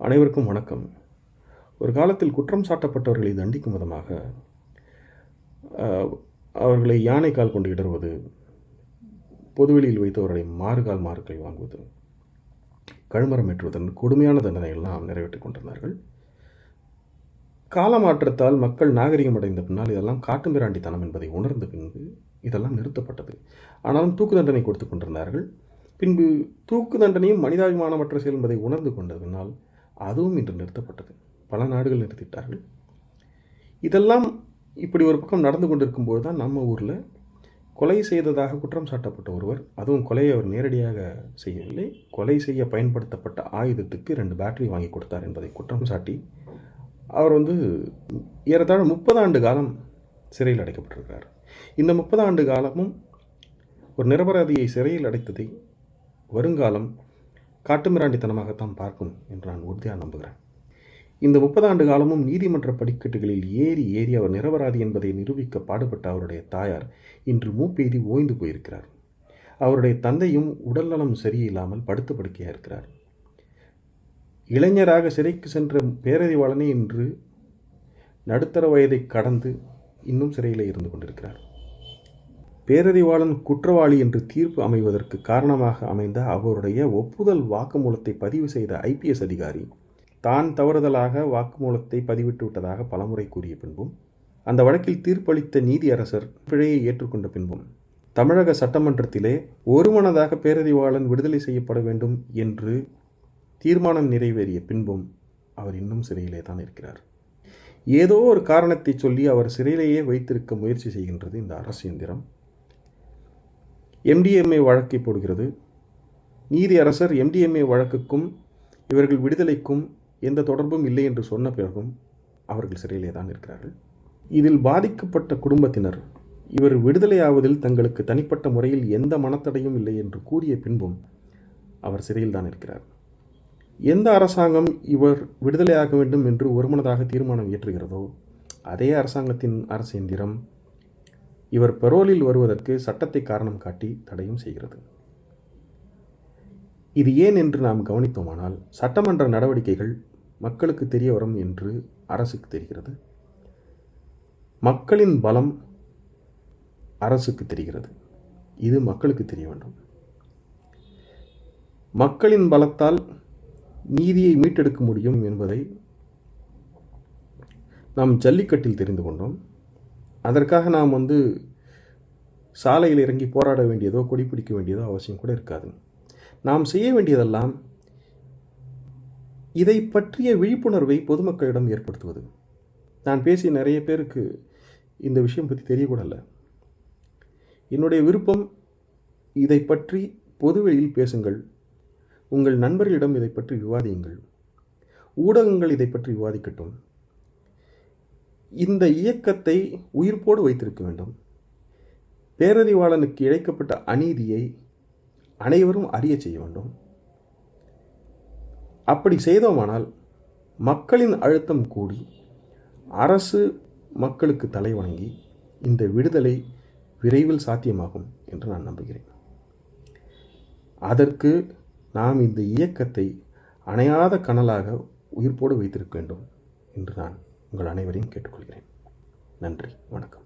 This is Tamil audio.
அனைவருக்கும் வணக்கம். ஒரு காலத்தில் குற்றம் சாட்டப்பட்டவர்களை தண்டிக்கும் விதமாக அவர்களை யானை கால் கொண்டு இடர்வது பொதுவெளியில் வைத்து அவர்களை மாறுகால் மாறுக்கை வாங்குவது கழுமரம் ஏற்றுவதன் கொடுமையான தண்டனைகள்லாம் நிறைவேற்றிக் கொண்டிருந்தார்கள். காலமாற்றத்தால் மக்கள் நாகரிகம் அடைந்த பின்னால் இதெல்லாம் காட்டுமிராண்டித்தனம் என்பதை உணர்ந்த பின்பு இதெல்லாம் நிறுத்தப்பட்டது. ஆனாலும் தூக்கு தண்டனை கொடுத்து கொண்டிருந்தார்கள். பின்பு தூக்கு தண்டனையும் மனிதாபிமானமற்ற செயல் என்பதை உணர்ந்து கொண்டதினால் அதுவும் இன்று நிறுத்தப்பட்டது. பல நாடுகள் நிறுத்திட்டார்கள். இதெல்லாம் இப்படி ஒரு பக்கம் நடந்து கொண்டிருக்கும்போது தான் நம்ம ஊரில் கொலை செய்ததாக குற்றம் சாட்டப்பட்ட ஒருவர் அதுவும் கொலையை அவர் நேரடியாக செய்யவில்லை கொலை செய்ய பயன்படுத்தப்பட்ட ஆயுதத்துக்கு ரெண்டு பேட்டரி வாங்கி கொடுத்தார் என்பதை குற்றம் சாட்டி அவர் வந்து ஏறத்தாழ முப்பது ஆண்டு காலம் சிறையில் அடைக்கப்பட்டிருக்கிறார். இந்த முப்பது ஆண்டு காலமும் ஒரு நிரபராதியை சிறையில் அடைத்ததை வருங்காலம் காட்டுமிராண்டித்தனமாகத்தான் பார்க்கும் என்று நான் உறுதியாக நம்புகிறேன். இந்த முப்பது ஆண்டு காலமும் நீதிமன்ற படிக்கட்டுகளில் ஏறி ஏறி அவர் நிரபராதி என்பதை நிரூபிக்க பாடுபட்ட அவருடைய தாயார் இன்று மூப்பெய்தி ஓய்ந்து போயிருக்கிறார். அவருடைய தந்தையும் உடல்நலம் சரியில்லாமல் படுத்து படுக்கையாக இருக்கிறார். இளைஞராக சிறைக்கு சென்ற பேரறிவாளனே இன்று நடுத்தர வயதை கடந்து இன்னும் சிறையில் இருந்து கொண்டிருக்கிறார். பேரறிவாளன் குற்றவாளி என்று தீர்ப்பு அமைவதற்கு காரணமாக அமைந்த அவருடைய ஒப்புதல் வாக்குமூலத்தை பதிவு செய்த ஐபிஎஸ் அதிகாரி தான் தவறுதலாக வாக்குமூலத்தை பதிவிட்டு விட்டதாக பலமுறை கூறிய பின்பும் அந்த வழக்கில் தீர்ப்பளித்த நீதியரசர் பிழையை ஏற்றுக்கொண்ட பின்பும் தமிழக சட்டமன்றத்திலே ஒருமனதாக பேரறிவாளன் விடுதலை செய்யப்பட வேண்டும் என்று தீர்மானம் நிறைவேறிய பின்பும் அவர் இன்னும் சிறையிலே தான் இருக்கிறார். ஏதோ ஒரு காரணத்தை சொல்லி அவர் சிறையிலேயே வைத்திருக்க முயற்சி செய்கின்றது இந்த அரசு எந்திரம் எம்டிஎம்ஏ வழக்கை போடுகிறது. நீதி அரசர் எம்டிஎம்ஏ வழக்குக்கும் இவர்கள் விடுதலைக்கும் எந்த தொடர்பும் இல்லை என்று சொன்ன பிறகும் அவர்கள் சிறையிலே தான் இருக்கிறார்கள். இதில் பாதிக்கப்பட்ட குடும்பத்தினர் இவர் விடுதலையாவதில் தங்களுக்கு தனிப்பட்ட முறையில் எந்த மனத்தடையும் இல்லை என்று கூறிய பின்பும் அவர் சிறையில் தான் இருக்கிறார். எந்த அரசாங்கம் இவர் விடுதலையாக வேண்டும் என்று ஒருமனதாக தீர்மானம் இயற்றுகிறதோ அதே அரசாங்கத்தின் அரசு எந்திரம் இவர் பெரோலில் வருவதற்கு சட்டத்தை காரணம் காட்டி தடையும் செய்கிறது. இது ஏன் என்று நாம் கவனித்தோமானால் சட்டமன்ற நடவடிக்கைகள் மக்களுக்கு தெரிய வரும் என்று அரசுக்கு தெரிகிறது. மக்களின் பலம் அரசுக்கு தெரிகிறது. இது மக்களுக்கு தெரிய வேண்டும். மக்களின் பலத்தால் நீதியை மீட்டெடுக்க முடியும் என்பதை நாம் ஜல்லிக்கட்டில் தெரிந்து கொண்டோம். அதற்காக நாம் வந்து சாலையில் இறங்கி போராட வேண்டியதோ கொடி பிடிக்க வேண்டியதோ அவசியம் கூட இருக்காது. நாம் செய்ய வேண்டியதெல்லாம் இதை பற்றிய விழிப்புணர்வை பொதுமக்களிடம் ஏற்படுத்துவது. நான் பேசிய நிறைய பேருக்கு இந்த விஷயம் பற்றி தெரியக்கூடல என்னுடைய விருப்பம் இதை பற்றி பொதுவெளியில் பேசுங்கள். உங்கள் நண்பர்களிடம் இதை பற்றி விவாதியுங்கள். ஊடகங்கள் இதை பற்றி விவாதிக்கட்டும். இந்த இயக்கத்தை உயிர்ப்போடு வைத்திருக்க வேண்டும். பேரறிவாளனுக்கு இழைக்கப்பட்ட அநீதியை அனைவரும் அறிய செய்ய வேண்டும். அப்படி செய்தோமானால் மக்களின் அழுத்தம் கூடி அரசு மக்களுக்கு தலைவணங்கி இந்த விடுதலை விரைவில் சாத்தியமாகும் என்று நான் நம்புகிறேன். அதற்கு நாம் இந்த இயக்கத்தை அணையாத கனலாக உயிர்ப்போடு வைத்திருக்க வேண்டும் என்று நான் உங்கள் அனைவரையும் கேட்டுக்கொள்கிறேன். நன்றி வணக்கம்.